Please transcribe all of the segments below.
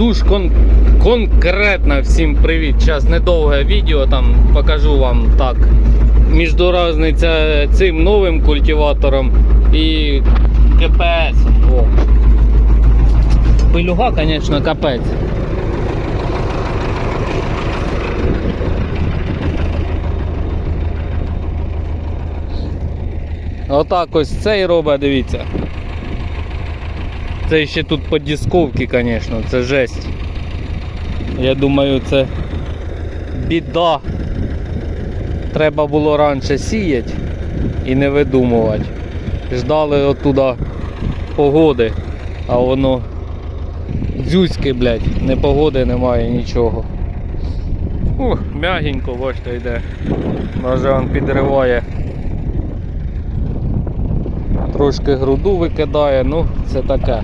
Суш кон... конкретно всім привіт. Зараз недовге відео там покажу вам так. Між разниця цим новим культиватором і КПС. О. Пилюга, звісно, капець. Отак ось цей робить, дивіться. Це ще тут по дисковці, звісно, це жесть. Я думаю, це біда. Треба було раніше сіяти і не видумувати. Ждали оттуда погоди, а воно дзюське, блядь, не погоди немає нічого. Ух, м'ягенько, бачите, йде. Може він підриває. Трошки груду викидає, ну це таке.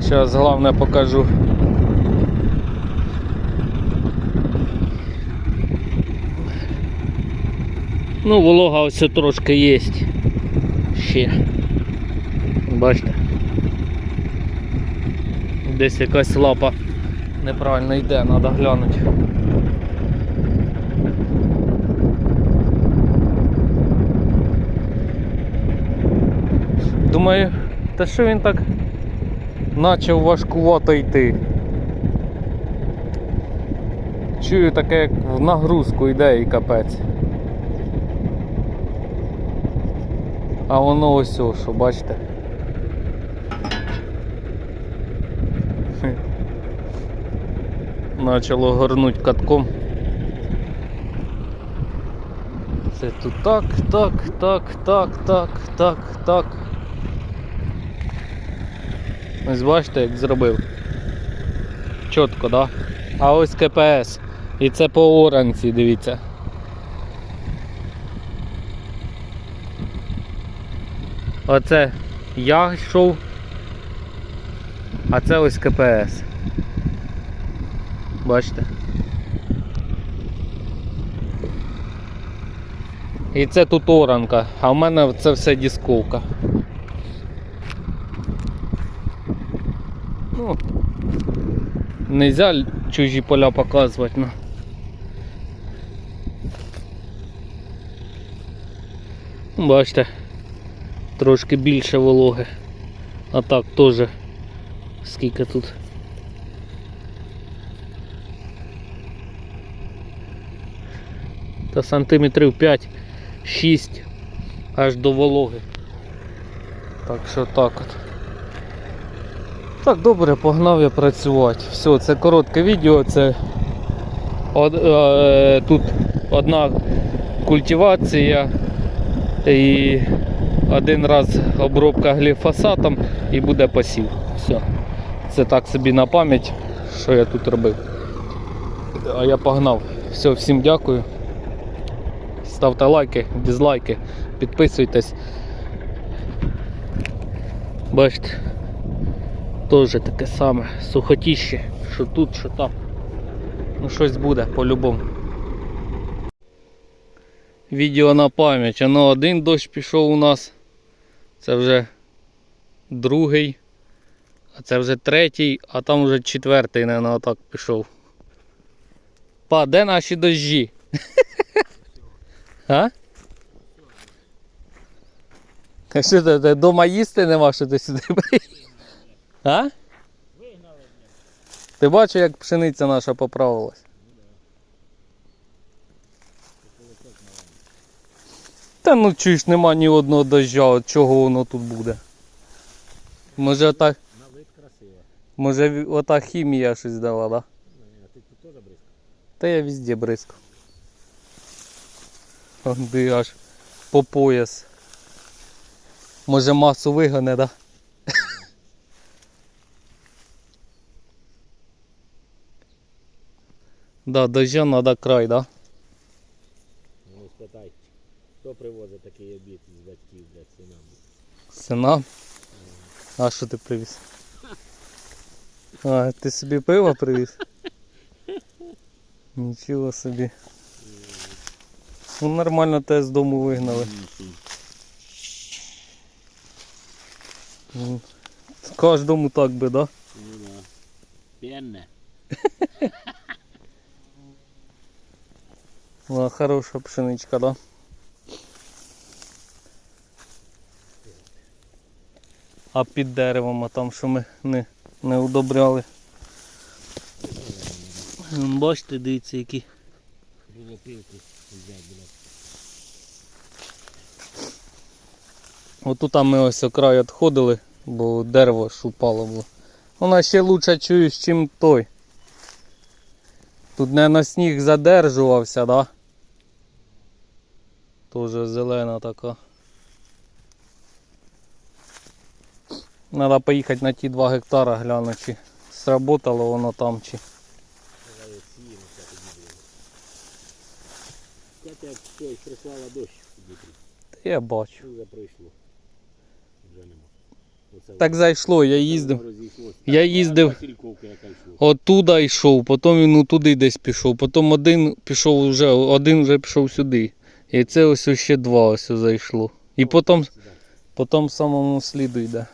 Зараз головне покажу. Ну, волога ось трошки є. Ще. Бачите. Десь якась лапа неправильно йде, треба глянути. Думаю, та що він так почав важкувато йти. Чую таке, як в нагрузку йде і капець. А воно ось о, що, бачите. Начало горнуть катком. Це тут так, так, так, так, так, так, так. Ось бачите, як зробив. Чітко, да? А ось КПС. І це по оранці, дивіться. Оце я йшов, а це ось КПС. Бачите? І це тут оранка, а в мене це все дисковка. Ну, нельзя чужі поля показувати, ну. Бачите, трошки більше вологи. А так теж скільки тут. Та сантиметрів 5-6 аж до вологи. Так що так от. Так, добре, погнав я працювати. Все, це коротке відео, це од, е, тут одна культивація і один раз обробка гліфосатом і буде посів. Все. Це так собі на пам'ять, що я тут робив. А я погнав. Все, всім дякую. Ставте лайки, дизлайки, підписуйтесь. Бачите. Теж таке саме сухотіще, що тут, що там. Ну щось буде по-любому. Відео на пам'ять. Воно один дощ пішов у нас. Це вже другий. А це вже третій, а там вже четвертий, не отак пішов. Па, де наші дощі? А? А що ти дома їсти нема, що ти сюди приїхав? А? Ти бачиш, як пшениця наша поправилась? Та ну чуєш, нема ні одного дождя, от чого воно тут буде. Може отак. Може ота хімія щось дала, да? А ти тут теж бризкав? Та я везде бризкав. Де аж по пояс. Може масу вигоне, да? Да, дождя надо край, да? Ну спитай, хто привозить такий обід з батьків, блядь, синам? Сина. А що ти привіз? А, ти собі пиво привіз? Нічого собі. Ну нормально тебе з дому вигнали. Кожному так би, да? Ну да. Пенне. Вона хороша пшеничка, да? А під деревом, а там що ми не, не удобряли. Бачите, дивіться, які. Було блядь. Отут там ми ось окрай відходили, бо дерево ж упало було. Вона ще лучше чуєш, чим той. Тут не на сніг задержувався, да? Тоже зелена така. Треба поїхати на ті 2 гектара глянути, чи сработало воно там, чи. Катя щось прислала дощ. Та я бачу. Вже пройшло? Вже нема. Так зайшло, я їздив. Я їздив-. Оттуда йшов, потім він туди десь пішов, потім один пішов вже, один вже пішов сюди. І це ось ще два ось зайшло. І потім, потім самому сліду йде.